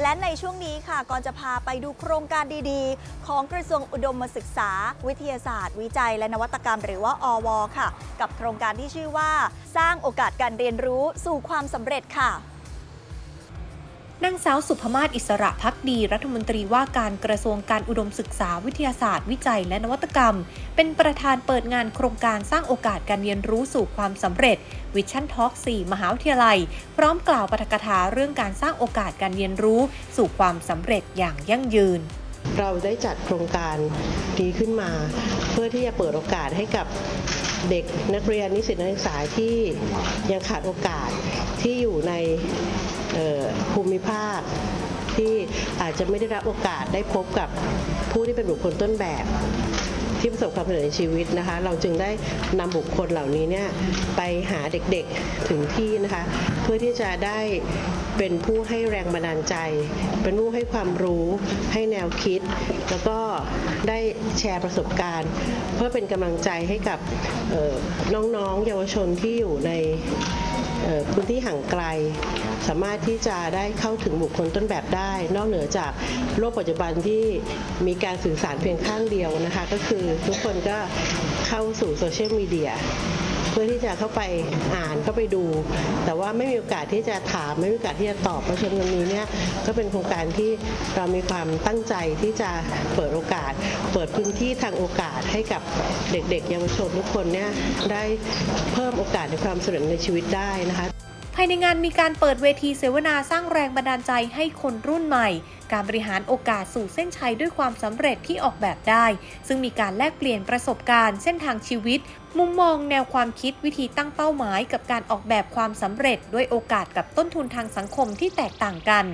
และในช่วงนี้ค่ะก่อนจะพาไปดูโครงการดีๆ ของกระทรวงอุดมศึกษา วิทยาศาสตร์ วิจัย และนวัตกรรม หรือว่าอว ค่ะ กับโครงการที่ชื่อว่า สร้างโอกาสการเรียนรู้สู่ความสำเร็จค่ะ นางสาวสุภมาศอิสระพักดี รัฐมนตรีว่าการกระทรวงการอุดมศึกษาวิทยาศาสตร์ วิจัยและนวัตกรรม เป็นประธานเปิดงานโครงการสร้างโอกาสการเรียนรู้สู่ความสำเร็จวิชั่นทอล์ก4มหาวิทยาลัย พร้อมกล่าวปาฐกถาเรื่องการสร้างโอกาสการเรียนรู้สู่ความสำเร็จอย่างยั่งยืน เราได้จัดโครงการนี้ขึ้นมา เพื่อที่จะเปิดโอกาสให้กับเด็กนักเรียนนิสิตนักศึกษาที่ยังขาดโอกาสที่อยู่ใน ภูมิภาคที่อาจจะไม่ได้รับโอกาสได้พบกับผู้ที่เป็นบุคคลต้นแบบที่ประสบความสำเร็จในชีวิตนะคะ เราจึงได้นำบุคคลเหล่านี้เนี่ยไปหาเด็กๆถึงที่นะคะ เพื่อที่จะได้ เป็นผู้ให้แรงบันดาลใจ เป็นผู้ให้ความรู้ให้แนวคิด แล้วก็ได้แชร์ประสบการณ์ เพื่อเป็นกำลังใจให้กับน้องๆ เยาวชนที่อยู่ในพื้นที่ห่างไกล สามารถที่จะได้เข้าถึงบุคคลต้นแบบได้ นอกเหนือจากโลกปัจจุบันที่มีการสื่อสารเพียงข้างเดียวนะคะ ก็คือทุกคนก็เข้าสู่โซเชียลมีเดีย พื่อที่จะเข้าไปอ่านเข้าไปดู แต่ว่าไม่มีโอกาสที่จะถามไม่มีโอกาสที่จะตอบเพราะฉะนั้นวันนี้เนี่ยก็เป็นโครงการที่เรามีความตั้งใจที่จะเปิดโอกาส เปิดพื้นที่ทางโอกาสให้กับเด็กๆ เยาวชนทุกคนเนี่ยได้เพิ่มโอกาสในความสำเร็จในชีวิตได้นะคะ ภายในงานมีการเปิดเวทีเสวนาสร้างแรงบันดาลใจให้คนรุ่นใหม่ การบริหารโอกาสสู่เส้นชัยด้วยความสำเร็จที่ออกแบบได้ ซึ่งมีการแลกเปลี่ยนประสบการณ์ เส้นทางชีวิต มุมมองแนวความคิดวิธีตั้งเป้าหมาย กับการออกแบบความสำเร็จด้วยโอกาสกับต้นทุนทางสังคมที่แตกต่างกัน